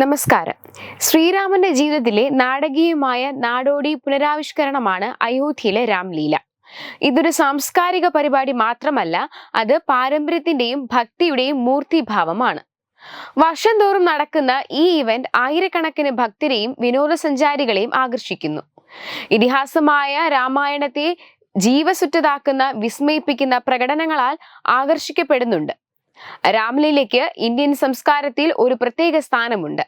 നമസ്കാരം. ശ്രീരാമന്റെ ജീവിതത്തിലെ നാടകീയമായ നാടോടി പുനരാവിഷ്കരണമാണ് അയോധ്യയിലെ രാംലീല. ഇതൊരു സാംസ്കാരിക പരിപാടി മാത്രമല്ല അത് പാരമ്പര്യത്തിന്റെയും ഭക്തിയുടെയും മൂർത്തിഭാവമാണ്. വർഷം തോറും നടക്കുന്ന ഈ ഇവന്റ് ആയിരക്കണക്കിന് ഭക്തരെയും വിനോദസഞ്ചാരികളെയും ആകർഷിക്കുന്നു. ഇതിഹാസമായ രാമായണത്തെ ജീവസുറ്റതാക്കുന്ന വിസ്മയിപ്പിക്കുന്ന പ്രകടനങ്ങളാൽ ആകർഷിക്കപ്പെടുന്നുണ്ട്. രാംലീലയ്ക്ക് ഇന്ത്യൻ സംസ്കാരത്തിൽ ഒരു പ്രത്യേക സ്ഥാനമുണ്ട്.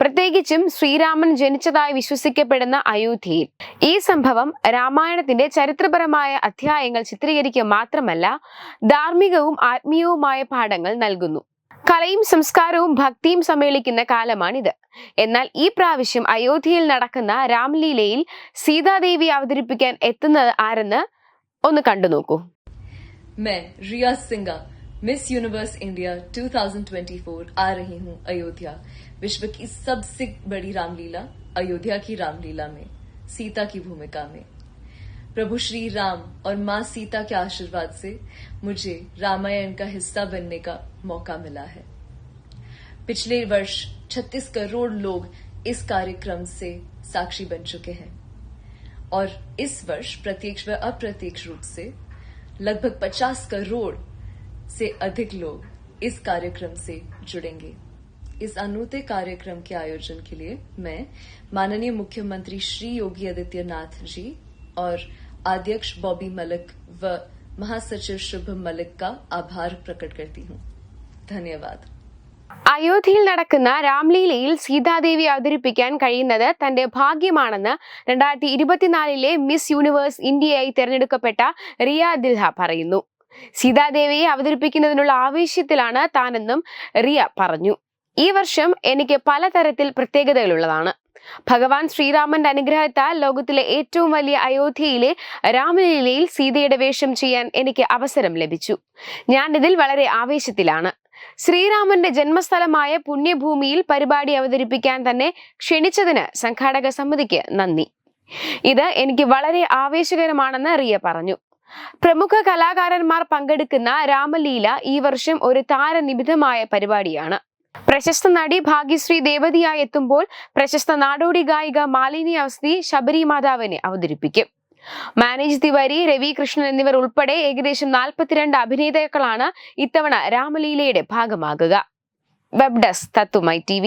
പ്രത്യേകിച്ചും ശ്രീരാമൻ ജനിച്ചതായി വിശ്വസിക്കപ്പെടുന്ന അയോധ്യയിൽ ഈ സംഭവം രാമായണത്തിന്റെ ചരിത്രപരമായ അധ്യായങ്ങൾ ചിത്രീകരിക്കുക മാത്രമല്ല ധാർമ്മികവും ആത്മീയവുമായ പാഠങ്ങൾ നൽകുന്നു കലയും സംസ്കാരവും ഭക്തിയും സമ്മേളിക്കുന്ന കാലമാണിത് എന്നാൽ ഈ പ്രാവശ്യം അയോധ്യയിൽ നടക്കുന്ന രാംലീലയിൽ സീതാദേവി അവതരിപ്പിക്കാൻ എത്തുന്നത് ആരെന്ന് ഒന്ന് കണ്ടു നോക്കൂ मैं रिया सिंगा मिस यूनिवर्स इंडिया 2024 आ रही हूँ अयोध्या। विश्व की सबसे बड़ी रामलीला अयोध्या की रामलीला में, सीता की भूमिका में। प्रभु श्री राम और माँ सीता के आशीर्वाद से मुझे रामायण का हिस्सा बनने का मौका मिला है। पिछले वर्ष 36 करोड़ लोग इस कार्यक्रम से साक्षी बन चुके हैं। और इस वर्ष प्रत्यक्ष व अप्रत्यक्ष रूप से लगभग 50 करोड़ से अधिक लोग इस कार्यक्रम से जुड़ेंगे इस अनूठे कार्यक्रम के आयोजन के लिए मैं माननीय मुख्यमंत्री श्री योगी आदित्यनाथ जी और अध्यक्ष बॉबी मलिक व महासचिव शुभम मलिक का आभार प्रकट करती हूँ धन्यवाद അയോധ്യയിൽ നടക്കുന്ന രാംലീലയിൽ സീതാദേവി അവതരിപ്പിക്കാൻ കഴിയുന്നത് തന്റെ ഭാഗ്യമാണെന്ന് രണ്ടായിരത്തി ഇരുപത്തിനാലിലെ മിസ് യൂണിവേഴ്സ് ഇന്ത്യയായി തിരഞ്ഞെടുക്കപ്പെട്ട റിയ ദിൽഹ പറയുന്നു സീതാദേവിയെ അവതരിപ്പിക്കുന്നതിനുള്ള ആവേശത്തിലാണ് താനെന്നും റിയ പറഞ്ഞു. ഈ വർഷം എനിക്ക് പലതരത്തിൽ പ്രത്യേകതകളുള്ളതാണ്. ഭഗവാൻ ശ്രീരാമന്റെ അനുഗ്രഹത്താൽ ലോകത്തിലെ ഏറ്റവും വലിയ അയോധ്യയിലെ രാമലീലയിൽ സീതയുടെ വേഷം ചെയ്യാൻ എനിക്ക് അവസരം ലഭിച്ചു. ഞാൻ ഇതിൽ വളരെ ആവേശത്തിലാണ്. ശ്രീരാമന്റെ ജന്മസ്ഥലമായ പുണ്യഭൂമിയിൽ പരിപാടി അവതരിപ്പിക്കാൻ തന്നെ ക്ഷണിച്ചതിന് സംഘാടക സമിതിക്ക് നന്ദി. ഇത് എനിക്ക് വളരെ ആവേശകരമാണെന്ന് റിയ പറഞ്ഞു. പ്രമുഖ കലാകാരന്മാർ പങ്കെടുക്കുന്ന രാമലീല ഈ വർഷം ഒരു താരനിബിധമായ പരിപാടിയാണ്. പ്രശസ്ത നടി ഭാഗ്യശ്രീ ദേവതിയായി എത്തുമ്പോൾ പ്രശസ്ത നാടോടി ഗായിക മാലിനി അവസ്ഥി ശബരി മാതാവിനെ അവതരിപ്പിക്കും. മാനേജ് തിവാരി രവി കൃഷ്ണൻ എന്നിവർ ഉൾപ്പെടെ ഏകദേശം നാൽപ്പത്തിരണ്ട് അഭിനേതാക്കളാണ് ഇത്തവണ രാമലീലയുടെ ഭാഗമാകുക. വെബ് ഡെസ്ക് തത്തുമൈ ടി